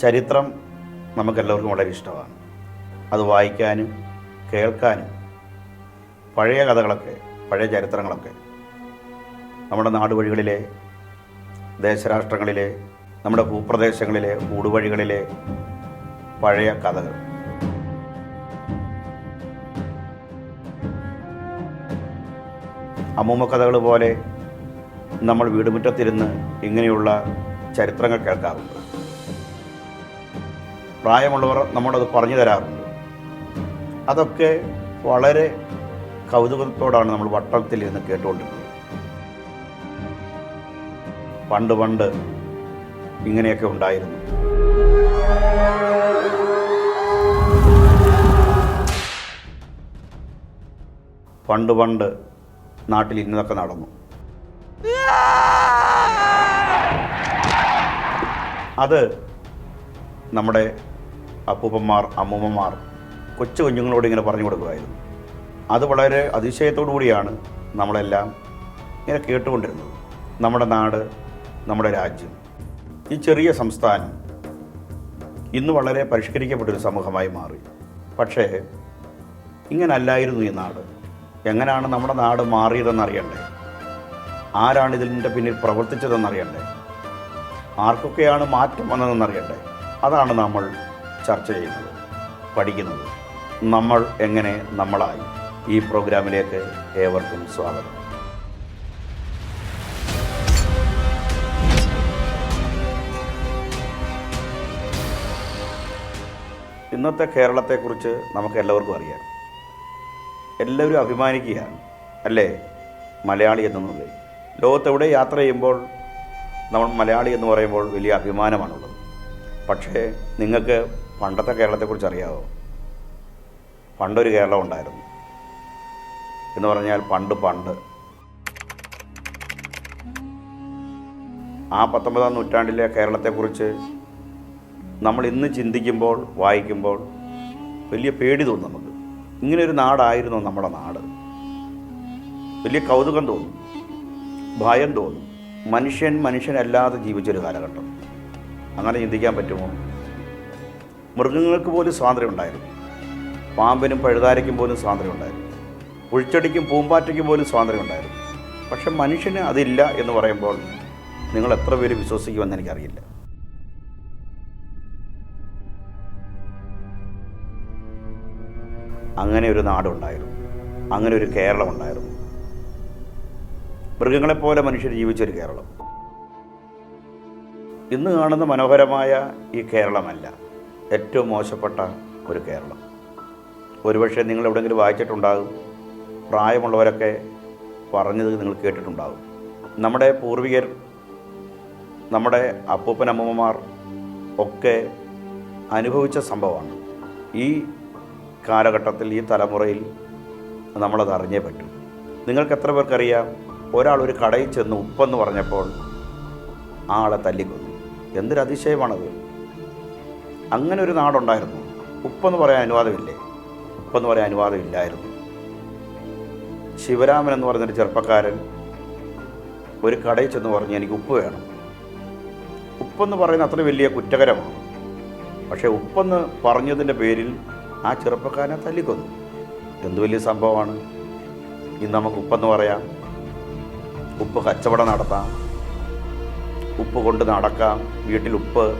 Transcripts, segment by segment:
ചരിത്രം നമുക്കെല്ലാവർക്കും വളരെ ഇഷ്ടമാണ്. അത് വായിക്കാനും കേൾക്കാനും പഴയ കഥകളൊക്കെ പഴയ ചരിത്രങ്ങളൊക്കെ നമ്മുടെ നാടുവഴികളിലെ ദേശരാഷ്ട്രങ്ങളിലെ നമ്മുടെ ഭൂപ്രദേശങ്ങളിലെ ഊടുവഴികളിലെ പഴയ കഥകൾ. അമ്മൂമ്മ കഥകൾ പോലെ നമ്മൾ വീടുമുറ്റത്തിരുന്ന് ഇങ്ങനെയുള്ള ചരിത്രങ്ങൾ കേൾക്കാറുണ്ട്. പ്രായമുള്ളവർ നമ്മളത് പറഞ്ഞു തരാറുണ്ട്. അതൊക്കെ വളരെ കൗതുകത്തോടാണ് നമ്മൾ വട്ടത്തിൽ ഇരുന്ന് കേട്ടുകൊണ്ടിരുന്നത്. പണ്ട് പണ്ട് ഇങ്ങനെയൊക്കെ ഉണ്ടായിരുന്നു. പണ്ട് പണ്ട് നാട്ടിൽ ഇന്നതൊക്കെ നടന്നു. അത് നമ്മുടെ അപ്പൂപ്പന്മാർ അമ്മൂമ്മമാർ കൊച്ചു കുഞ്ഞുങ്ങളോട് ഇങ്ങനെ പറഞ്ഞു കൊടുക്കുമായിരുന്നു. അത് വളരെ അതിശയത്തോടു കൂടിയാണ് നമ്മളെല്ലാം ഇങ്ങനെ കേട്ടുകൊണ്ടിരുന്നത്. നമ്മുടെ നാട് നമ്മുടെ രാജ്യം ഈ ചെറിയ സംസ്ഥാനം ഇന്ന് വളരെ പരിഷ്കരിക്കപ്പെട്ടൊരു സമൂഹമായി മാറി. പക്ഷേ ഇങ്ങനല്ലായിരുന്നു ഈ നാട്. എങ്ങനെയാണ് നമ്മുടെ നാട് മാറിയതെന്നറിയണ്ടേ? ആരാണ് ഇതിന്റെ പിന്നിൽ പ്രവർത്തിച്ചതെന്നറിയണ്ടേ? ആർക്കൊക്കെയാണ് മാറ്റം വന്നതെന്നറിയണ്ടേ? അതാണ് നമ്മൾ ചർച്ച ചെയ്യുന്നത് പഠിക്കുന്നത്. നമ്മൾ എങ്ങനെ നമ്മളായി? ഈ പ്രോഗ്രാമിലേക്ക് ഏവർക്കും സ്വാഗതം. ഇന്നത്തെ കേരളത്തെക്കുറിച്ച് നമുക്ക് എല്ലാവർക്കും അറിയാം. എല്ലാവരും അഭിമാനിക്കുകയാണ് അല്ലേ? മലയാളി എന്നുള്ളത് ലോകത്തെവിടെ യാത്ര ചെയ്യുമ്പോൾ നമ്മൾ മലയാളി എന്ന് പറയുമ്പോൾ വലിയ അഭിമാനമാണുള്ളത്. പക്ഷേ നിങ്ങൾക്ക് പണ്ടത്തെ കേരളത്തെക്കുറിച്ച് അറിയാമോ പണ്ടൊരു കേരളം ഉണ്ടായിരുന്നു. എന്ന് പറഞ്ഞാൽ പണ്ട് പണ്ട്. ആ പത്തൊമ്പതാം നൂറ്റാണ്ടിലെ കേരളത്തെക്കുറിച്ച് നമ്മൾ ഇന്ന് ചിന്തിക്കുമ്പോൾ വായിക്കുമ്പോൾ വലിയ പേടി തോന്നും നമുക്ക്. ഇങ്ങനൊരു നാടായിരുന്നു നമ്മുടെ നാട്? വലിയ കൗതുകം തോന്നും. ഭയം തോന്നും. മനുഷ്യൻ മനുഷ്യനല്ലാതെ ജീവിച്ചൊരു കാലഘട്ടം. അങ്ങനെ ചിന്തിക്കാൻ പറ്റുമോ? മൃഗങ്ങൾക്ക് പോലും സ്വാതന്ത്ര്യം ഉണ്ടായിരുന്നു. പാമ്പിനും പഴുതാരയ്ക്കും പോലും സ്വാതന്ത്ര്യം ഉണ്ടായിരുന്നു. പുഴിച്ചെടിക്കും പൂമ്പാറ്റയ്ക്കും പോലും സ്വാതന്ത്ര്യം ഉണ്ടായിരുന്നു. പക്ഷെ മനുഷ്യന് അതില്ല എന്ന് പറയുമ്പോൾ നിങ്ങൾ എത്ര പേര് വിശ്വസിക്കുമെന്ന് എനിക്കറിയില്ല. അങ്ങനെ ഒരു നാടുണ്ടായിരുന്നു അങ്ങനെ ഒരു കേരളം ഉണ്ടായിരുന്നു. മൃഗങ്ങളെപ്പോലെ മനുഷ്യർ ജീവിച്ചൊരു കേരളം. ഇന്ന് കാണുന്ന മനോഹരമായ ഈ കേരളമല്ല. ഏറ്റവും മോശപ്പെട്ട ഒരു കേരളം. ഒരുപക്ഷെ നിങ്ങൾ എവിടെയെങ്കിലും വായിച്ചിട്ടുണ്ടാകും പ്രായമുള്ളവരൊക്കെ പറഞ്ഞത് നിങ്ങൾ കേട്ടിട്ടുണ്ടാകും. നമ്മുടെ പൂർവികർ നമ്മുടെ അപ്പൂപ്പനമ്മമാർ ഒക്കെ അനുഭവിച്ച സംഭവമാണ്. ഈ കാലഘട്ടത്തിൽ ഈ തലമുറയിൽ നമ്മളത് അറിഞ്ഞേ പറ്റൂ. നിങ്ങൾക്ക് എത്ര പേർക്കറിയാം? ഒരാൾ ഒരു കടയിൽ ചെന്ന് ഉപ്പെന്ന് പറഞ്ഞപ്പോൾ ആളെ തല്ലിക്കൊന്നു. എന്തൊരു അതിശയമാണത് അങ്ങനെ ഒരു നാടുണ്ടായിരുന്നു. ഉപ്പെന്ന് പറയാൻ അനുവാദമില്ലേ? ഉപ്പെന്ന് പറയാൻ അനുവാദമില്ലായിരുന്നു. ശിവരാമൻ എന്ന് പറഞ്ഞൊരു ചെറുപ്പക്കാരൻ ഒരു കടയിൽ ചെന്ന് പറഞ്ഞു എനിക്ക് ഉപ്പ് വേണം. ഉപ്പെന്ന് പറയുന്ന അത്ര വലിയ കുറ്റകരമാണ്. പക്ഷേ ഉപ്പെന്ന് പറഞ്ഞതിന്റെ പേരിൽ ആ ചെറുപ്പക്കാരനെ തല്ലിക്കൊന്നു. എന്ത് വലിയ സംഭവമാണ്? ഇന്ന് നമുക്ക് ഉപ്പെന്ന് പറയാം. ഉപ്പ് കച്ചവടം നടത്താം. ഉപ്പ് കൊണ്ട് നടക്കാം. വീട്ടിൽ ഉപ്പ്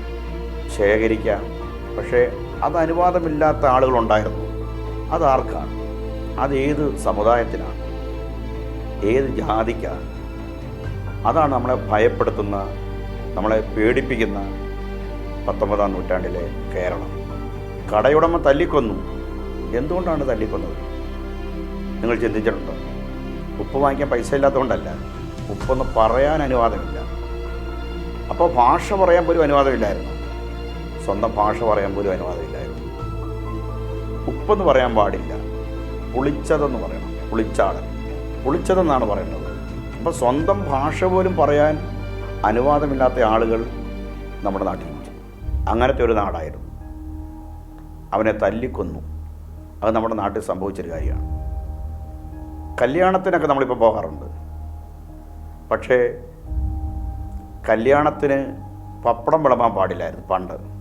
ശേഖരിക്കാം. പക്ഷേ അത് അനുവാദമില്ലാത്ത ആളുകളുണ്ടായിരുന്നു. അതാർക്കാണ് അത് ഏത് സമുദായത്തിനാണ്? ഏത് ജാതിക്കാണ്? അതാണ് നമ്മളെ ഭയപ്പെടുത്തുന്ന നമ്മളെ പേടിപ്പിക്കുന്ന പത്തൊമ്പതാം നൂറ്റാണ്ടിലെ കേരളം. കടയുടമ തല്ലിക്കൊന്നു. എന്തുകൊണ്ടാണ് തല്ലിക്കൊന്നത്? നിങ്ങൾ ചിന്തിച്ചിട്ടുണ്ടോ? ഉപ്പ് വാങ്ങിക്കാൻ പൈസ ഇല്ലാത്തതുകൊണ്ടല്ല. ഉപ്പൊന്ന് പറയാൻ അനുവാദമില്ല. അപ്പോൾ ഭാഷ പറയാൻ പോലും അനുവാദമില്ലായിരുന്നു. സ്വന്തം ഭാഷ പറയാൻ പോലും അനുവാദമില്ലായിരുന്നു. ഉപ്പെന്ന് പറയാൻ പാടില്ല. പുളിച്ചതെന്ന് പറയണം. പുളിച്ചാടൻ. പുളിച്ചതെന്നാണ് പറയേണ്ടത്. അപ്പോൾ സ്വന്തം ഭാഷ പോലും പറയാൻ അനുവാദമില്ലാത്ത ആളുകൾ നമ്മുടെ നാട്ടിലുണ്ട് അങ്ങനത്തെ ഒരു നാടായിരുന്നു. അവനെ തല്ലിക്കൊന്നു. അത് നമ്മുടെ നാട്ടിൽ സംഭവിച്ചൊരു കാര്യമാണ്. കല്യാണത്തിനൊക്കെ നമ്മളിപ്പോൾ പോകാറുണ്ട്. പക്ഷേ കല്യാണത്തിന് പപ്പടം വിളമ്പാൻ പാടില്ലായിരുന്നു പണ്ട്.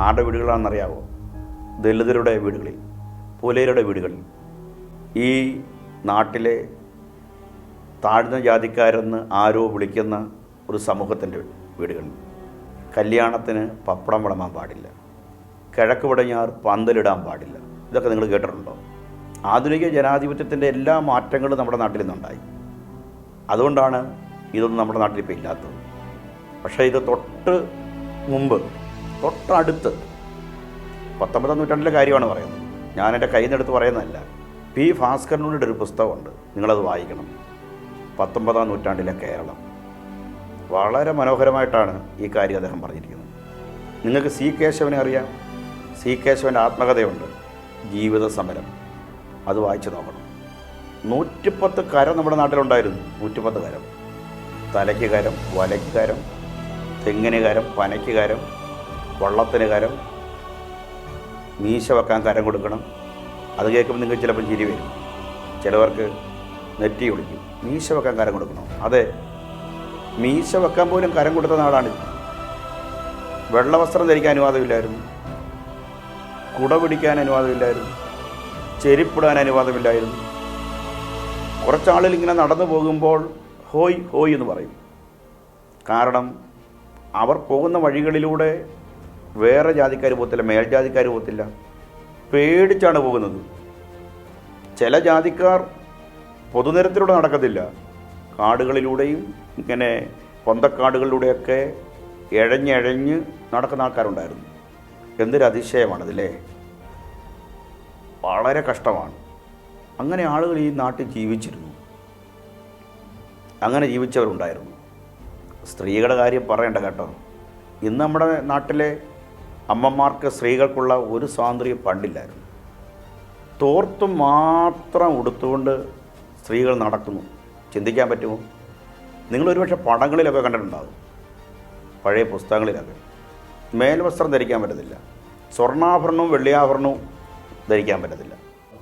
ആരുടെ വീടുകളാണെന്നറിയാവോ? ദളിതരുടെ വീടുകളിൽ പുലയരുടെ വീടുകളിൽ. ഈ നാട്ടിലെ താഴ്ന്ന ജാതിക്കാരെന്ന് ആരോ വിളിക്കുന്ന ഒരു സമൂഹത്തിന്റെ വീടുകളിൽ കല്യാണത്തിന് പപ്പടം വിളമ്പാൻ പാടില്ല. കിഴക്ക് പടിഞ്ഞാറ് പന്തലിടാൻ പാടില്ല. ഇതൊക്കെ നിങ്ങൾ കേട്ടിട്ടുണ്ടോ? ആധുനിക ജനാധിപത്യത്തിന്റെ എല്ലാ മാറ്റങ്ങളും നമ്മുടെ നാട്ടിൽ നിന്നുണ്ടായി. അതുകൊണ്ടാണ് ഇതൊന്നും നമ്മുടെ നാട്ടിൽ ഇപ്പോൾ ഇല്ലാത്തത്. പക്ഷേ ഇത് തൊട്ട് മുമ്പ് തൊട്ടടുത്ത് പത്തൊമ്പതാം നൂറ്റാണ്ടിലെ കാര്യമാണ് പറയുന്നത്. ഞാൻ എന്റെ കയ്യിൽ നിന്നെടുത്ത് പറയുന്നതല്ല. പി ഭാസ്കരനോട് ഒരു പുസ്തകമുണ്ട്. നിങ്ങളത് വായിക്കണം. പത്തൊമ്പതാം നൂറ്റാണ്ടിലെ കേരളം. വളരെ മനോഹരമായിട്ടാണ് ഈ കാര്യം അദ്ദേഹം പറഞ്ഞിരിക്കുന്നത്. നിങ്ങൾക്ക് സി കേശവനെ അറിയാം. സി കേശവന്റെ ആത്മകഥയുണ്ട്. ജീവിത സമരം. അത് വായിച്ചു നോക്കണം. നൂറ്റിപ്പത്ത് കരം നമ്മുടെ നാട്ടിലുണ്ടായിരുന്നു. നൂറ്റിപ്പത്ത് കരം. തലയ്ക്ക് കരം വലയ്ക്ക് കരം തെങ്ങിന് കരം പനയ്ക്ക് കരം വള്ളത്തിന് കരം മീശ വെക്കാൻ കരം കൊടുക്കണം. അത് കേൾക്കുമ്പോൾ നിങ്ങൾക്ക് ചിലപ്പോൾ ചിരി വരും. ചിലവർക്ക് നെറ്റി ഒളിക്കും. മീശ വെക്കാൻ കരം കൊടുക്കണം? അതെ. മീശ വെക്കാൻ പോലും കരം കൊടുത്ത നാടാണിത് വെള്ളവസ്ത്രം ധരിക്കാൻ അനുവാദമില്ലായിരുന്നു. കുട പിടിക്കാൻ അനുവാദമില്ലായിരുന്നു. ചെരിപ്പിടാൻ അനുവാദമില്ലായിരുന്നു. കുറച്ചാളിൽ ഇങ്ങനെ നടന്നു പോകുമ്പോൾ ഹോയ് ഹോയ് എന്ന് പറയും. കാരണം അവർ പോകുന്ന വഴികളിലൂടെ വേറെ ജാതിക്കാർ പോകത്തില്ല മേൽജാതിക്കാർ പോകത്തില്ല. പേടിച്ചാണ് പോകുന്നത്. ചില ജാതിക്കാർ പൊതുനിരത്തിലൂടെ നടക്കത്തില്ല. കാടുകളിലൂടെയും ഇങ്ങനെ പൊന്തക്കാടുകളിലൂടെയൊക്കെ എഴഞ്ഞഴഞ്ഞ് നടക്കുന്ന ആൾക്കാരുണ്ടായിരുന്നു. എന്തൊരു അതിശയമാണതില്ലേ? വളരെ കഷ്ടമാണ്. അങ്ങനെ ആളുകൾ ഈ നാട്ടിൽ ജീവിച്ചിരുന്നു. അങ്ങനെ ജീവിച്ചവരുണ്ടായിരുന്നു. സ്ത്രീകളുടെ കാര്യം പറയണ്ട കേട്ടോ. ഇന്ന് നമ്മുടെ നാട്ടിലെ അമ്മമാർക്ക് സ്ത്രീകൾക്കുള്ള ഒരു സ്വാതന്ത്ര്യം പണ്ടില്ലായിരുന്നു. തോർത്ത് മാത്രം ഉടുത്തുകൊണ്ട് സ്ത്രീകൾ നടക്കുന്നു. ചിന്തിക്കാൻ പറ്റുമോ? നിങ്ങളൊരുപക്ഷെ പടങ്ങളിലൊക്കെ കണ്ടിട്ടുണ്ടാകും പഴയ പുസ്തകങ്ങളിലൊക്കെ. മേൽവസ്ത്രം ധരിക്കാൻ പറ്റത്തില്ല. സ്വർണാഭരണവും വെള്ളിയാഭരണവും ധരിക്കാൻ പറ്റത്തില്ല.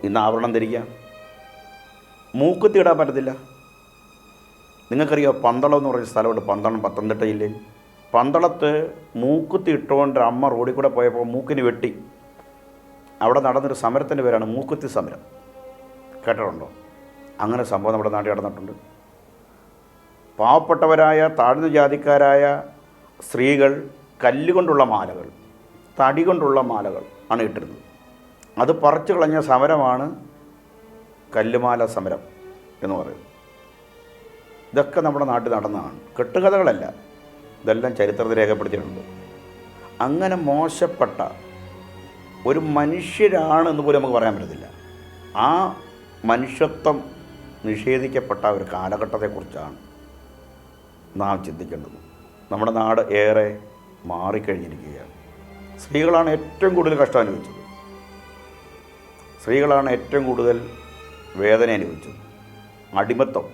ഇന്ന് ആഭരണം ധരിക്കാം? മൂക്കുത്തി ഇടാൻ പറ്റത്തില്ല. നിങ്ങൾക്കറിയാം പന്തളം എന്ന് പറഞ്ഞ സ്ഥലമുണ്ട്. പന്തളം പത്തനംതിട്ട ജില്ലയിൽ. പന്തളത്ത് മൂക്കുത്തി ഇട്ടുകൊണ്ട് അമ്മ റോഡിൽ കൂടെ പോയപ്പോൾ മൂക്കിന് വെട്ടി. അവിടെ നടന്നൊരു സമരത്തിന്റെ പേരാണ് മൂക്കുത്തി സമരം. കേട്ടിട്ടുണ്ടോ? അങ്ങനെ സംഭവം നമ്മുടെ നാട്ടിൽ നടന്നിട്ടുണ്ട്. പാവപ്പെട്ടവരായ താഴ്ന്ന ജാതിക്കാരായ സ്ത്രീകൾ കല്ലുകൊണ്ടുള്ള മാലകൾ തടി കൊണ്ടുള്ള മാലകൾ ആണ് ഇട്ടിരുന്നത്. അത് പറിച്ചു കളഞ്ഞ സമരമാണ് കല്ലുമാല സമരം എന്ന് പറയുന്നത്. ഇതൊക്കെ നമ്മുടെ നാട്ടിൽ നടന്നതാണ്. കെട്ടുകഥകളല്ല. ഇതെല്ലാം ചരിത്രത്തിൽ രേഖപ്പെടുത്തിയിട്ടുണ്ട്. അങ്ങനെ മോശപ്പെട്ട ഒരു മനുഷ്യരാണ് എന്ന് പോലും നമുക്ക് പറയാൻ പറ്റത്തില്ല. ആ മനുഷ്യത്വം നിഷേധിക്കപ്പെട്ട ഒരു കാലഘട്ടത്തെക്കുറിച്ചാണ് നാം ചിന്തിക്കേണ്ടത്. നമ്മുടെ നാട് ഏറെ മാറിക്കഴിഞ്ഞിരിക്കുകയാണ്. സ്ത്രീകളാണ് ഏറ്റവും കൂടുതൽ കഷ്ടം അനുഭവിച്ചത്. സ്ത്രീകളാണ് ഏറ്റവും കൂടുതൽ വേദന അനുഭവിച്ചത്. അടിമത്തം.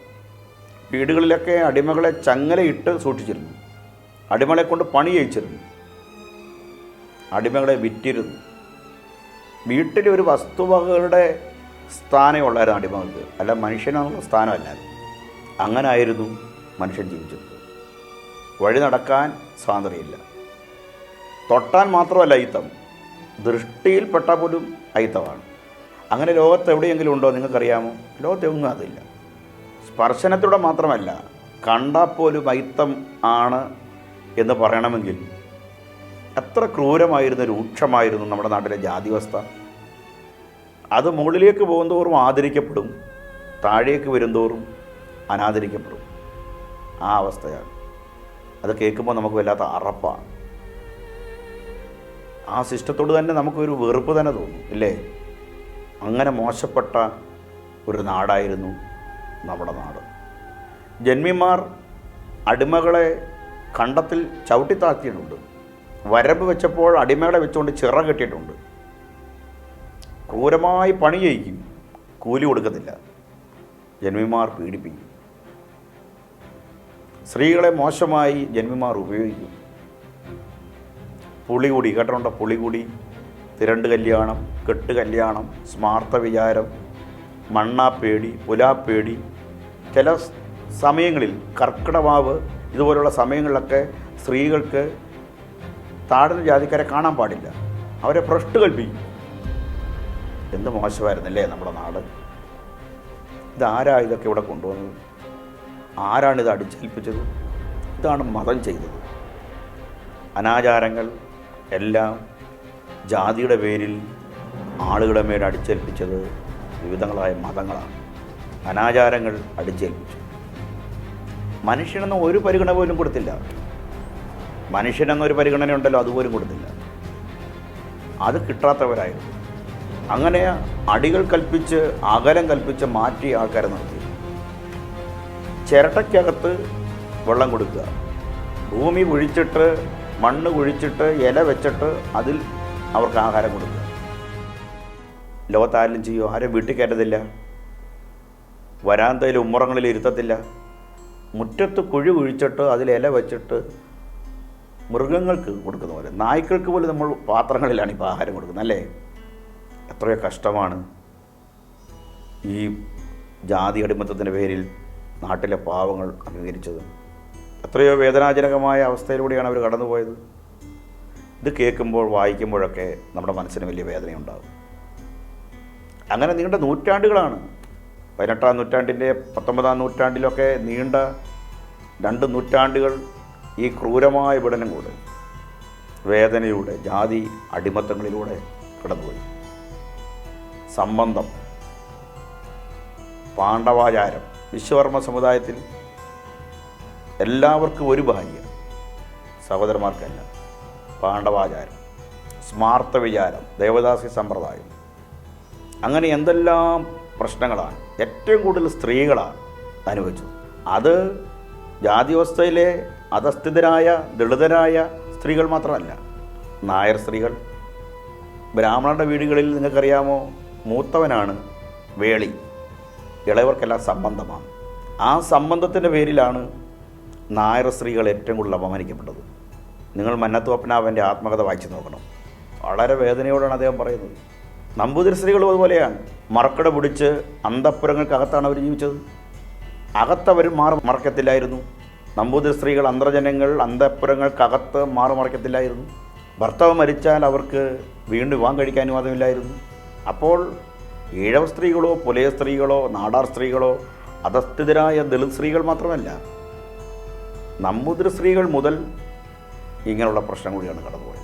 വീടുകളിലൊക്കെ അടിമകളെ ചങ്ങലയിട്ട് സൂക്ഷിച്ചിരുന്നു. അടിമകളെ കൊണ്ട് പണി ചെയ്യിച്ചിരുന്നു. അടിമകളെ വിറ്റിരുന്നു. വീട്ടിൽ ഒരു വസ്തുവകകളുടെ സ്ഥാനമേ ഉള്ളായിരുന്നു അടിമകൾക്ക്. അല്ല മനുഷ്യനുള്ള സ്ഥാനമല്ല. അങ്ങനെ ആയിരുന്നു മനുഷ്യൻ ജീവിച്ചത് വഴി നടക്കാൻ സ്വാതന്ത്ര്യമില്ല. തൊട്ടാൻ മാത്രമല്ല അയിത്തം. ദൃഷ്ടിയിൽപ്പെട്ട പോലും അയിത്തമാണ്. അങ്ങനെ ലോകത്ത് എവിടെയെങ്കിലും ഉണ്ടോ നിങ്ങൾക്കറിയാമോ? ലോകത്തെങ്ങും അതില്ല. സ്പർശനത്തിലൂടെ മാത്രമല്ല കണ്ടാൽ പോലും അയിത്തം ആണ് എന്ന് പറയണമെങ്കിൽ എത്ര ക്രൂരമായിരുന്ന രൂക്ഷമായിരുന്നു നമ്മുടെ നാട്ടിലെ ജാതിവസ്ഥ. അത് മുകളിലേക്ക് പോകുന്തോറും ആദരിക്കപ്പെടും താഴേക്ക് വരുന്തോറും അനാദരിക്കപ്പെടും. ആ അവസ്ഥയാണ്. അത് കേൾക്കുമ്പോൾ നമുക്ക് വല്ലാത്ത അറപ്പാണ് ആ സിസ്റ്റത്തോട് തന്നെ നമുക്കൊരു വെറുപ്പ് തന്നെ തോന്നും ഇല്ലേ? അങ്ങനെ മോശപ്പെട്ട ഒരു നാടായിരുന്നു നമ്മുടെ നാട്. ജന്മിമാർ അടിമകളെ കണ്ടത്തിൽ ചവിട്ടിത്താഴ്ത്തിയിട്ടുണ്ട് വരമ്പ് വെച്ചപ്പോൾ അടിമകളെ വെച്ചുകൊണ്ട് ചിറ കെട്ടിയിട്ടുണ്ട്. ക്രൂരമായി പണി ചെയ്യിക്കും. കൂലി കൊടുക്കത്തില്ല. ജന്മിമാർ പീഡിപ്പിക്കും. സ്ത്രീകളെ മോശമായി ജന്മിമാർ ഉപയോഗിക്കും. പുളികുടി കേട്ടിട്ടുണ്ടോ പുളികുടി? തിരണ്ട് കല്യാണം കെട്ട് കല്യാണം സ്മാർത്ഥ വിചാരം മണ്ണാപ്പേടി പുലാപ്പേടി. ചില സമയങ്ങളിൽ കർക്കിടമാവ് ഇതുപോലുള്ള സമയങ്ങളിലൊക്കെ സ്ത്രീകൾക്ക് താഴ്ന്ന ജാതിക്കാരെ കാണാൻ പാടില്ല. അവരെ ഭ്രഷ്ട് കൽപ്പിക്കും എന്ത് മോശമായിരുന്നില്ലേ നമ്മുടെ നാട്? ഇതാരാ ഇതൊക്കെ ഇവിടെ കൊണ്ടുവന്നത്? ആരാണ് ഇത് അടിച്ചേൽപ്പിച്ചത്? ഇതാണ് മതം ചെയ്തത്. അനാചാരങ്ങൾ എല്ലാം ജാതിയുടെ പേരിൽ ആളുകളുടെ മേൽ അടിച്ചേൽപ്പിച്ചത് വിവിധങ്ങളായ മതങ്ങളാണ്. അനാചാരങ്ങൾ അടിച്ചേൽപ്പിച്ചു. മനുഷ്യനെന്ന ഒരു പരിഗണന പോലും കൊടുത്തില്ല. മനുഷ്യനെന്നൊരു പരിഗണന ഉണ്ടല്ലോ അതുപോലും കൊടുത്തില്ല. അത് കിട്ടാത്തവരായിരുന്നു. അങ്ങനെ അടികൾ കൽപ്പിച്ച് അകലം കൽപ്പിച്ച് മാറ്റി ആൾക്കാരെ നിർത്തി. ചിരട്ടയ്ക്കകത്ത് വെള്ളം കൊടുക്കുക. ഭൂമി കുഴിച്ചിട്ട് മണ്ണ് കുഴിച്ചിട്ട് ഇല വെച്ചിട്ട് അതിൽ അവർക്ക് ആഹാരം കൊടുക്കുക. ലോകത്താരും ചെയ്യുമോ ആരും വീട്ടിൽ കയറ്റത്തില്ല. വരാന്തയിൽ ഉമ്മറങ്ങളിൽ ഇരുത്തത്തില്ല. മുറ്റത്ത് കുഴി കുഴിച്ചിട്ട് അതിൽ ഇല വെച്ചിട്ട് മൃഗങ്ങൾക്ക് കൊടുക്കുന്ന പോലെ. നായ്ക്കൾക്ക് പോലും നമ്മൾ പാത്രങ്ങളിലാണ് ഇപ്പോൾ ആഹാരം കൊടുക്കുന്നത് അല്ലേ? എത്രയോ കഷ്ടമാണ്. ഈ ജാതി അടിമത്തത്തിന്റെ പേരിൽ നാട്ടിലെ പാവങ്ങൾ അംഗീകരിച്ചത്. എത്രയോ വേദനാജനകമായ അവസ്ഥയിലൂടെയാണ് അവർ കടന്നുപോയത്. ഇത് കേൾക്കുമ്പോൾ വായിക്കുമ്പോഴൊക്കെ നമ്മുടെ മനസ്സിന് വലിയ വേദനയുണ്ടാകും. അങ്ങനെ നീണ്ട നൂറ്റാണ്ടുകളാണ് പതിനെട്ടാം നൂറ്റാണ്ടിന്റെ പത്തൊമ്പതാം നൂറ്റാണ്ടിലൊക്കെ നീണ്ട രണ്ട് നൂറ്റാണ്ടുകൾ ഈ ക്രൂരമായ വിടനം കൂടെ വേദനയുടെ ജാതി അടിമത്തങ്ങളിലൂടെ കടന്നുപോയി. സംബന്ധം പാണ്ഡവാചാരം വിശ്വകർമ്മ സമുദായത്തിൽ എല്ലാവർക്കും ഒരു ഭാര്യ സഹോദരന്മാർക്കല്ല. പാണ്ഡവാചാരം സ്മാർത്ഥ വിചാരം ദേവദാസി സമ്പ്രദായം. അങ്ങനെ എന്തെല്ലാം പ്രശ്നങ്ങളാണ്. ഏറ്റവും കൂടുതൽ സ്ത്രീകളാണ് അനുഭവിച്ചത്. അത് ജാതിവ്യവസ്ഥയിലെ അധസ്ഥിതരായ ദളിതരായ സ്ത്രീകൾ മാത്രമല്ല. നായർ സ്ത്രീകൾ. ബ്രാഹ്മണരുടെ വീടുകളിൽ നിങ്ങൾക്കറിയാമോ? മൂത്തവനാണ് വേളി. ഇളയവർക്കെല്ലാം സംബന്ധമാണ്. ആ സംബന്ധത്തിന്റെ പേരിലാണ് നായർ സ്ത്രീകൾ ഏറ്റവും കൂടുതൽ അപമാനിക്കപ്പെട്ടത്. നിങ്ങൾ മന്നത്ത് പത്മനാഭന്റെ ആത്മകഥ വായിച്ചു നോക്കണം. വളരെ വേദനയോടാണ് അദ്ദേഹം പറയുന്നത്. നമ്പൂതിരി സ്ത്രീകളും അതുപോലെയാണ് മറക്കട പിടിച്ച് അന്തപ്പുരങ്ങൾക്കകത്താണ് അവർ ജീവിച്ചത്. അകത്തവർ മാറി മറക്കത്തില്ലായിരുന്നു. നമ്പൂതിരി സ്ത്രീകൾ അന്തർജനങ്ങൾ അന്തപ്പുരങ്ങൾക്കകത്ത് മാറി മറക്കത്തില്ലായിരുന്നു. ഭർത്താവ് മരിച്ചാൽ അവർക്ക് വീണ്ടും വിവാഹം കഴിക്കാൻ അനുവാദമില്ലായിരുന്നു അപ്പോൾ ഈഴവ സ്ത്രീകളോ പുലയ സ്ത്രീകളോ നാടാർ സ്ത്രീകളോ അധസ്ഥിതരായ ദളിത് സ്ത്രീകൾ മാത്രമല്ല നമ്പൂതിരി സ്ത്രീകൾ മുതൽ ഇങ്ങനെയുള്ള പ്രശ്നം കൂടിയാണ് കടന്നുപോയത്.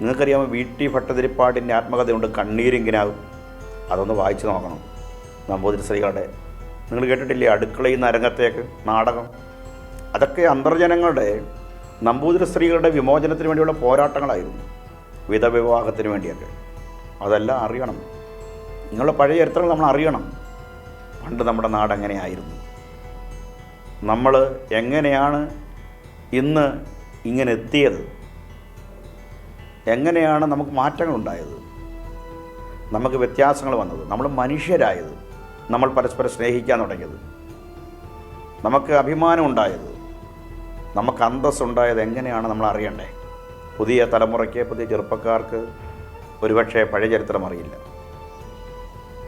നിങ്ങൾക്കറിയാമോ വി ടി ഭട്ടതിരിപ്പാടിന്റെ ആത്മകഥയുണ്ട്. കണ്ണീരിങ്കിനാകും അതൊന്ന് വായിച്ചു നോക്കണം. നമ്പൂതിരി സ്ത്രീകളുടെ നിങ്ങൾ കേട്ടിട്ടില്ലേ? അടുക്കളയിൽ നിന്ന് അരങ്ങത്തേക്ക് നാടകം. അതൊക്കെ അന്തർജനങ്ങളുടെ നമ്പൂതിരി സ്ത്രീകളുടെ വിമോചനത്തിന് വേണ്ടിയുള്ള പോരാട്ടങ്ങളായിരുന്നു. വിധവിവാഹത്തിന് വേണ്ടിയൊക്കെ. അതെല്ലാം അറിയണം. നിങ്ങളുടെ പഴയ ചരിത്രങ്ങൾ നമ്മൾ അറിയണം. പണ്ട് നമ്മുടെ നാട് എങ്ങനെയായിരുന്നു നമ്മൾ എങ്ങനെയാണ് ഇന്ന് ഇങ്ങനെ എത്തിയത്? എങ്ങനെയാണ് നമുക്ക് മാറ്റങ്ങൾ ഉണ്ടായത് നമുക്ക് വ്യത്യാസങ്ങൾ വന്നത്. നമ്മൾ മനുഷ്യരായത്. നമ്മൾ പരസ്പരം സ്നേഹിക്കാൻ തുടങ്ങിയത്. നമുക്ക് അഭിമാനം ഉണ്ടായത്. നമുക്ക് അന്തസ്സുണ്ടായത് എങ്ങനെയാണ് നമ്മൾ അറിയണ്ടേ? പുതിയ തലമുറയ്ക്ക് പുതിയ ചെറുപ്പക്കാർക്ക് ഒരുപക്ഷെ പഴയ ചരിത്രം അറിയില്ല.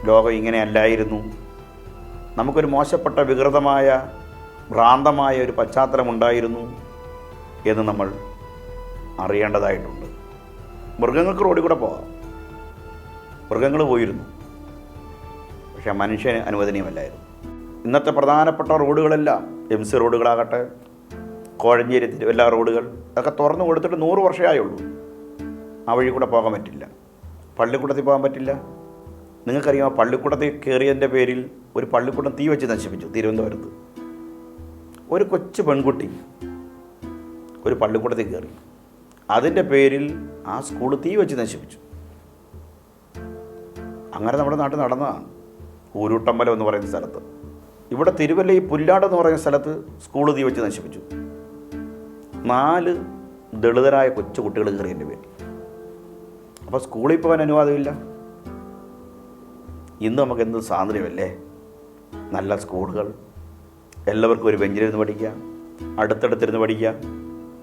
ലോകം ഇങ്ങനെയല്ലായിരുന്നു. നമുക്കൊരു മോശപ്പെട്ട വികൃതമായ ഭ്രാന്തമായ ഒരു പശ്ചാത്തലമുണ്ടായിരുന്നു എന്ന് നമ്മൾ അറിയേണ്ടതായിട്ടുണ്ട്. മൃഗങ്ങൾക്ക് റോഡിൽ കൂടെ പോകാം. മൃഗങ്ങൾ പോയിരുന്നു. പക്ഷേ മനുഷ്യന് അനുവദനീയമല്ലായിരുന്നു. ഇന്നത്തെ പ്രധാനപ്പെട്ട റോഡുകളെല്ലാം എം സി റോഡുകളാകട്ടെ കോഴഞ്ചേരി തിരുവല്ല റോഡുകൾ അതൊക്കെ തുറന്നു കൊടുത്തിട്ട് നൂറ് വർഷമായുള്ളൂ. ആ വഴി കൂടെ പോകാൻ പറ്റില്ല. പള്ളിക്കൂടത്തിൽ പോകാൻ പറ്റില്ല. നിങ്ങൾക്കറിയാം പള്ളിക്കൂടത്തിൽ കയറിയതിന്റെ പേരിൽ ഒരു പള്ളിക്കൂടം തീ വെച്ച് നശിപ്പിച്ചു തിരുവനന്തപുരത്ത്. ഒരു കൊച്ചു പെൺകുട്ടി ഒരു പള്ളിക്കൂടത്തിൽ കയറി. അതിന്റെ പേരിൽ ആ സ്കൂൾ തീ വെച്ച് നശിപ്പിച്ചു. അങ്ങനെ നമ്മുടെ നാട്ടിൽ നടന്നതാണ്. ഊരൂട്ടമ്പലം എന്ന് പറയുന്ന സ്ഥലത്ത്. ഇവിടെ തിരുവല്ല ഈ പുല്ലാട് എന്ന് പറയുന്ന സ്ഥലത്ത് സ്കൂൾ തീ വെച്ച് നശിപ്പിച്ചു. നാല് ദളിതരായ കൊച്ചു കുട്ടികൾ കയറിയതിന്റെ പേരിൽ. അപ്പോൾ സ്കൂളിൽ പോകാൻ അനുവാദമില്ല. ഇന്ന് നമുക്ക് എന്ത് സ്വാതന്ത്ര്യമല്ലേ? നല്ല സ്കൂളുകൾ. എല്ലാവർക്കും ഒരു ബെഞ്ചിലിരുന്ന് പഠിക്കാം. അടുത്തടുത്തിരുന്ന് പഠിക്കാം.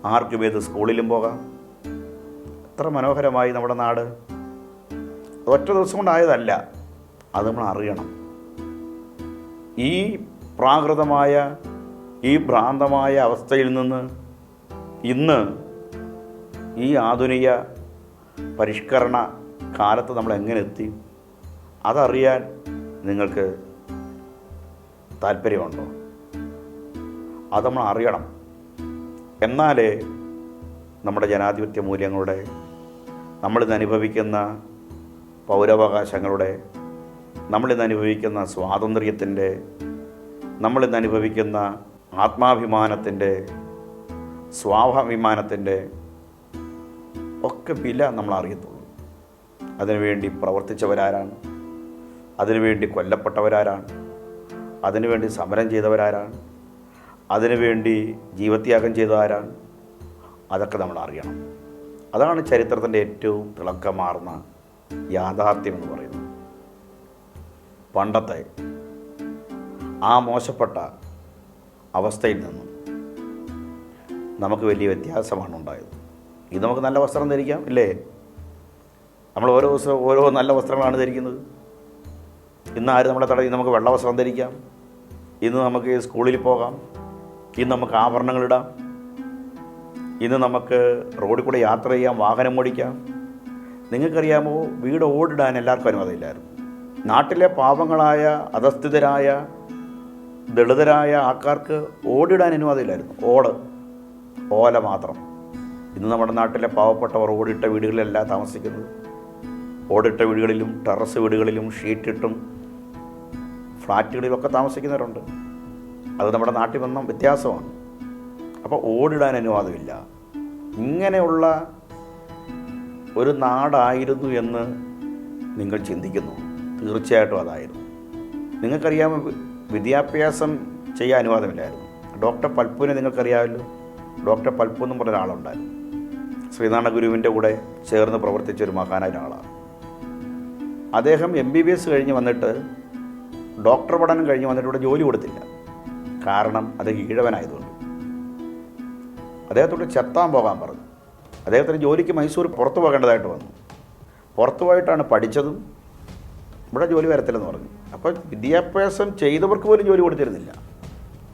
ആർക്കും ഏത് സ്കൂളിലും പോകാം. എത്ര മനോഹരമായി നമ്മുടെ നാട്. ഒറ്റ ദിവസം കൊണ്ടായതല്ല അത് നമ്മൾ അറിയണം. ഈ പ്രാകൃതമായ ഈ ഭ്രാന്തമായ അവസ്ഥയിൽ നിന്ന് ഇന്ന് ഈ ആധുനിക പരിഷ്കരണ കാലത്ത് നമ്മൾ എങ്ങനെ എത്തി? അതറിയാൻ നിങ്ങൾക്ക് താല്പര്യമുണ്ടോ? അത് നമ്മൾ അറിയണം. എന്നാലേ നമ്മുടെ ജനാധിപത്യ മൂല്യങ്ങളുടെ നമ്മളിന്ന് അനുഭവിക്കുന്ന പൗരാവകാശങ്ങളുടെ നമ്മളിന്ന് അനുഭവിക്കുന്ന സ്വാതന്ത്ര്യത്തിന്റെ നമ്മളിന്ന് അനുഭവിക്കുന്ന ആത്മാഭിമാനത്തിന്റെ സ്വാഭാഭിമാനത്തിന്റെ ഒക്കെ വില നമ്മൾ അറിയത്തുള്ളൂ അതിനുവേണ്ടി പ്രവർത്തിച്ചവരാരാണ്? അതിനുവേണ്ടി കൊല്ലപ്പെട്ടവരാരാണ്? അതിനുവേണ്ടി സമരം ചെയ്തവരാരാണ്? അതിനുവേണ്ടി ജീവത്യാഗം ചെയ്തവരാണ്? അതൊക്കെ നമ്മൾ അറിയണം അതാണ് ചരിത്രത്തിന്റെ ഏറ്റവും തിളക്കമാർന്ന യാഥാർത്ഥ്യം എന്ന് പറയുന്നത്. പണ്ടത്തെ ആ മോശപ്പെട്ട അവസ്ഥയിൽ നിന്നും നമുക്ക് വലിയ വ്യത്യാസമാണ് ഉണ്ടായത്. ഇത് നമുക്ക് നല്ല വസ്ത്രം ധരിക്കാം ഇല്ലേ? നമ്മൾ ഓരോ ദിവസവും ഓരോ നല്ല വസ്ത്രങ്ങളാണ് ധരിക്കുന്നത്. ഇന്ന് ആരും നമ്മളെ തടയും നമുക്ക് വെള്ള വസ്ത്രം ധരിക്കാം? ഇന്ന് നമുക്ക് സ്കൂളിൽ പോകാം. ഇന്ന് നമുക്ക് ആഭരണങ്ങളിടാം ഇന്ന് നമുക്ക് റോഡിൽ കൂടെ യാത്ര ചെയ്യാം വാഹനം ഓടിക്കാം. നിങ്ങൾക്കറിയാമോ വീട് ഓടിടാൻ എല്ലാവർക്കും അനുവാദമില്ലായിരുന്നു. നാട്ടിലെ പാവങ്ങളായ അധസ്ഥിതരായ ദളിതരായ ആൾക്കാർക്ക് ഓടിടാൻ അനുവാദമില്ലായിരുന്നു. ഓട് ഓല മാത്രം. ഇന്ന് നമ്മുടെ നാട്ടിലെ പാവപ്പെട്ടവർ ഓടിട്ട വീടുകളിലല്ല താമസിക്കുന്നത്. ഓടിട്ട വീടുകളിലും ടെറസ് വീടുകളിലും ഷീറ്റിട്ടും ഫ്ലാറ്റുകളിലൊക്കെ താമസിക്കുന്നവരുണ്ട്. അത് നമ്മുടെ നാട്ടിൽ വന്ന വ്യത്യാസമാണ്. അപ്പോൾ ഓടിടാൻ അനുവാദമില്ല. ഇങ്ങനെയുള്ള ഒരു നാടായിരുന്നു എന്ന് നിങ്ങൾ ചിന്തിക്കുന്നു. തീർച്ചയായിട്ടും അതായിരുന്നു. നിങ്ങൾക്കറിയാമോ വി- വിദ്യാഭ്യാസം ചെയ്യാൻ അനുവാദമില്ലായിരുന്നു. ഡോക്ടർ പൽപ്പുവിനെ നിങ്ങൾക്കറിയാമല്ലോ. ഡോക്ടർ പൽപ്പു എന്നും പറഞ്ഞ ഒരാളുണ്ടായിരുന്നു. ശ്രീനാരായണ ഗുരുവിന്റെ കൂടെ ചേർന്ന് പ്രവർത്തിച്ച ഒരു മഹാനായ ഒരാളാണ്. അദ്ദേഹം എം ബി ബി എസ് കഴിഞ്ഞ് വന്നിട്ട് ഡോക്ടർ പഠനം കഴിഞ്ഞ് വന്നിട്ട് ഇവിടെ ജോലി കൊടുത്തില്ല. കാരണം അത് ഈഴവനായതുകൊണ്ട്. അദ്ദേഹത്തോട് ചെത്താൻ പോകാൻ പറഞ്ഞു. അദ്ദേഹത്തിന് ജോലിക്ക് മൈസൂർ പുറത്തു പോകേണ്ടതായിട്ട് വന്നു. പുറത്തു പോയിട്ടാണ് പഠിച്ചതും ഇവിടെ ജോലി വരത്തില്ലെന്ന് പറഞ്ഞു. അപ്പോൾ വിദ്യാഭ്യാസം ചെയ്തവർക്ക് പോലും ജോലി കൊടുത്തിരുന്നില്ല.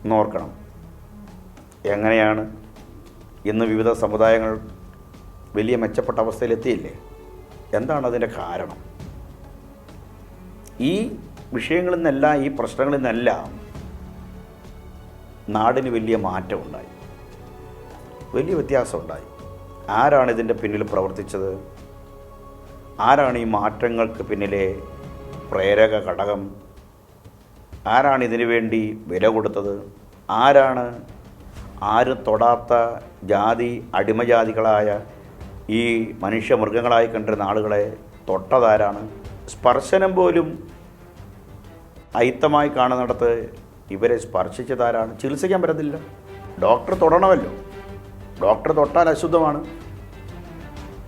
എന്നോർക്കണം എങ്ങനെയാണ് ഇന്ന് വിവിധ സമുദായങ്ങൾ വലിയ മെച്ചപ്പെട്ട അവസ്ഥയിലെത്തിയില്ലേ എന്താണ് അതിന്റെ കാരണം? ഈ വിഷയങ്ങളിൽ നിന്നെല്ലാം ഈ പ്രശ്നങ്ങളിൽ നിന്നെല്ലാം നാടിന് വലിയ മാറ്റമുണ്ടായി. വലിയ വ്യത്യാസമുണ്ടായി. ആരാണ് ഇതിന്റെ പിന്നിൽ പ്രവർത്തിച്ചത്? ആരാണ് ഈ മാറ്റങ്ങൾക്ക് പിന്നിലെ പ്രേരക ഘടകം? ആരാണ് ഇതിനു വേണ്ടി വില കൊടുത്തത്? ആരാണ് ആരും തൊടാത്ത ജാതി അടിമജാതികളായ ഈ മനുഷ്യ മൃഗങ്ങളായി കണ്ടിരുന്ന ആളുകളെ തൊട്ടതാരാണ്? സ്പർശനം പോലും അയിത്തമായി കാണുന്നിടത്ത് ഇവരെ സ്പർശിച്ചതാരാണ്? ചികിത്സിക്കാൻ പറ്റത്തില്ല. ഡോക്ടർ തൊടണമല്ലോ. ഡോക്ടർ തൊട്ടാൽ അശുദ്ധമാണ്.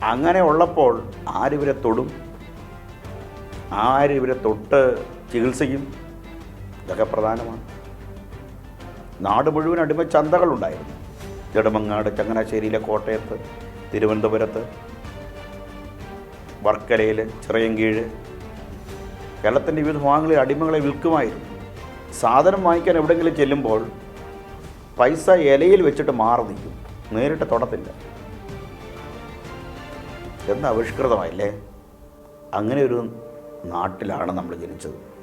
അങ്ങനെ ഉള്ളപ്പോൾ ആരിവരെ തൊടും? ആരിവരെ തൊട്ട് ചികിത്സിക്കും? ഇതൊക്കെ പ്രധാനമാണ്. നാട് മുഴുവൻ അടിമ ചന്തകളുണ്ടായിരുന്നു നെടുമങ്ങാട് ചങ്ങനാശ്ശേരിയിലെ കോട്ടയത്ത് തിരുവനന്തപുരത്ത് വർക്കലയിൽ ചിറയൻകീഴ്. കേരളത്തിന്റെ വിവിധ ഭാഗങ്ങളിൽ അടിമകളെ വിൽക്കുമായിരുന്നു. സാധനം വാങ്ങിക്കാൻ എവിടെയെങ്കിലും ചെല്ലുമ്പോൾ പൈസ ഇലയിൽ വെച്ചിട്ട് മാറി നിൽക്കും. നേരിട്ട് തൊടത്തില്ല. എന്ന് ആവിഷ്കൃതമായില്ലേ? അങ്ങനെ ഒരു നാട്ടിലാണ് നമ്മൾ ജനിച്ചത്.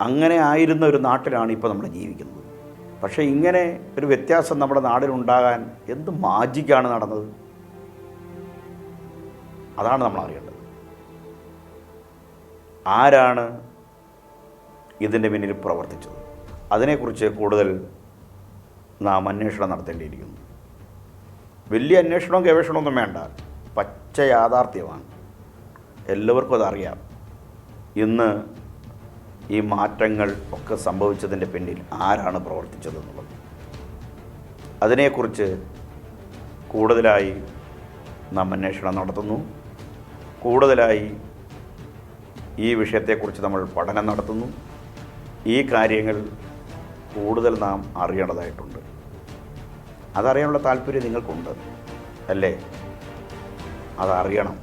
അങ്ങനെ ആയിരുന്ന ഒരു നാട്ടിലാണ് ഇപ്പോൾ നമ്മൾ ജീവിക്കുന്നത്. പക്ഷേ ഇങ്ങനെ ഒരു വ്യത്യാസം നമ്മുടെ നാടിനുണ്ടാകാൻ എന്ത് മാജിക്കാണ് നടന്നത്? അതാണ് നമ്മൾ അറിയേണ്ടത്. ആരാണ് ഇതിന്റെ പിന്നിൽ പ്രവർത്തിച്ചത്? അതിനെക്കുറിച്ച് കൂടുതൽ നാം അന്വേഷണം നടത്തേണ്ടിയിരിക്കുന്നു. വലിയ അന്വേഷണവും ഗവേഷണമൊന്നും വേണ്ട. പച്ച യാഥാർത്ഥ്യമാണ്. എല്ലാവർക്കും അതറിയാം. ഇന്ന് ഈ മാറ്റങ്ങൾ ഒക്കെ സംഭവിച്ചതിന്റെ പിന്നിൽ ആരാണ് പ്രവർത്തിച്ചതെന്നുള്ളത്. അതിനെക്കുറിച്ച് കൂടുതലായി നാം അന്വേഷണം നടത്തുന്നു. കൂടുതലായി ഈ വിഷയത്തെക്കുറിച്ച് നമ്മൾ പഠനം നടത്തുന്നു. ഈ കാര്യങ്ങൾ കൂടുതൽ നാം അറിയേണ്ടതായിട്ടുണ്ട്. അതറിയാനുള്ള താല്പര്യം നിങ്ങൾക്കുണ്ട് അല്ലേ? അതറിയണം.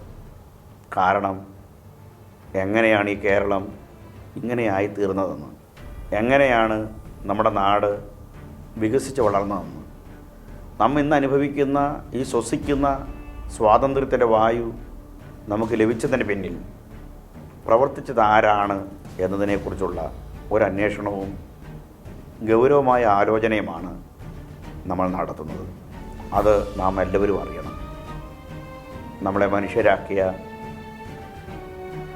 കാരണം എങ്ങനെയാണ് ഈ കേരളം ഇങ്ങനെയായി തീർന്നതെന്ന് എങ്ങനെയാണ് നമ്മുടെ നാട് വികസിച്ച് വളർന്നതെന്ന്? നാം ഇന്ന് അനുഭവിക്കുന്ന ഈ ശ്വസിക്കുന്ന സ്വാതന്ത്ര്യത്തിന്റെ വായു നമുക്ക് ലഭിച്ചതിന് പിന്നിൽ പ്രവർത്തിച്ചത് ആരാണ് എന്നതിനെക്കുറിച്ചുള്ള ഒരു അന്വേഷണവും ഗൗരവമായ ആലോചനയുമാണ് നമ്മൾ നടത്തുന്നത്. അത് നാം എല്ലാവരും അറിയണം. നമ്മളെ മനുഷ്യരാക്കിയ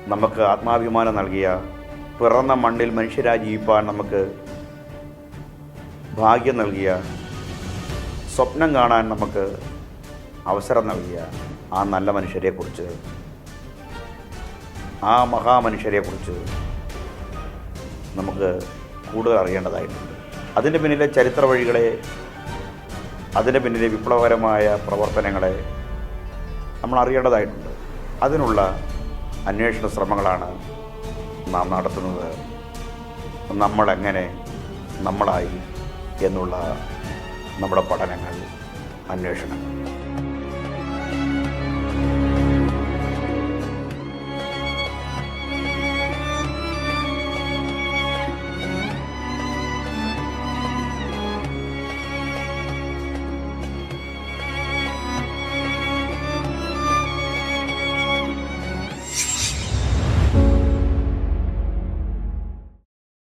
നമുക്ക് ആത്മാഭിമാനം നൽകിയ പിറന്ന മണ്ണിൽ മനുഷ്യരായി ജീവിപ്പാൻ നമുക്ക് ഭാഗ്യം നൽകിയ സ്വപ്നം കാണാൻ നമുക്ക് അവസരം നൽകിയ ആ നല്ല മനുഷ്യരെക്കുറിച്ച് ആ മഹാമനുഷ്യരെക്കുറിച്ച് നമുക്ക് കൂടുതൽ അറിയേണ്ടതായിട്ടുണ്ട്. അതിന്റെ പിന്നിലെ ചരിത്ര വഴികളെ അതിന്റെ പിന്നിലെ വിപ്ലവകരമായ പ്രവർത്തനങ്ങളെ നമ്മൾ അറിയേണ്ടതായിട്ടുണ്ട്. അതിനുള്ള അന്വേഷണ ശ്രമങ്ങളാണ് നാം നടത്തുന്നത്. നമ്മളെങ്ങനെ നമ്മളായി എന്നുള്ള നമ്മുടെ പഠനങ്ങൾ അന്വേഷണങ്ങൾ.